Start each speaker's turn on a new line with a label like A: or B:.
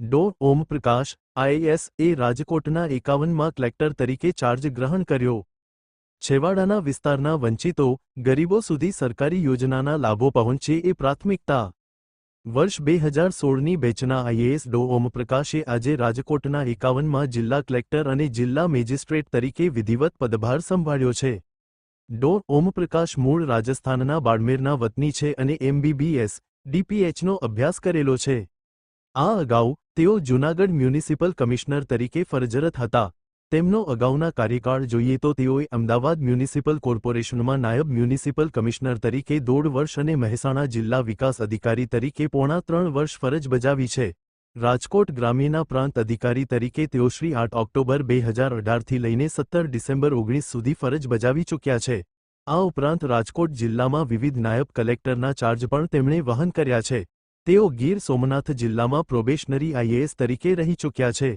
A: ડો Omprakash IAS એ રાજકોટના એકાવનમાં collector તરીકે charge ગ્રહણ કર્યો. છેવાડાના વિસ્તારના વંચિતો ગરીબો સુધી સરકારી યોજનાના લાભો પહોંચે એ પ્રાથમિકતા. વર્ષ બે હજાર સોળની બેચના આઈએએસ ડો ઓમપ્રકાશે આજે રાજકોટના એકાવનમાં જિલ્લા કલેક્ટર અને જિલ્લા મેજિસ્ટ્રેટ તરીકે વિધિવત પદભાર સંભાળ્યો છે. ડો ઓમપ્રકાશ મૂળ રાજસ્થાનના બાડમેરના વતની છે અને એમબીબીએસ ડીપીએચનો અભ્યાસ કરેલો છે. આ અગાઉ તેઓ જૂનાગઢ મ્યુનિસિપલ કમિશનર તરીકે ફરજરત હતા. તેમનો અગાઉના કાર્યકાળ જોઈએ તો તેઓએ અમદાવાદ મ્યુનિસિપલ કોર્પોરેશનમાં નાયબ મ્યુનિસિપલ કમિશનર તરીકે દોઢ વર્ષ અને મહેસાણા જિલ્લા વિકાસ અધિકારી તરીકે પોણા ત્રણ વર્ષ ફરજ બજાવી છે. રાજકોટ ગ્રામ્યના પ્રાંત અધિકારી તરીકે તેઓ શ્રી આઠ ઓક્ટોબર બે હજાર અઢારથી લઈને સત્તર ડિસેમ્બર ઓગણીસ સુધી ફરજ બજાવી ચૂક્યા છે. આ ઉપરાંત રાજકોટ જિલ્લામાં વિવિધ નાયબ કલેક્ટરના ચાર્જ પણ તેમણે વહન કર્યા છે. તેઓ ગીર સોમનાથ જિલ્લામાં પ્રોબેશનરી આઈએએસ તરીકે રહી ચૂક્યા છે.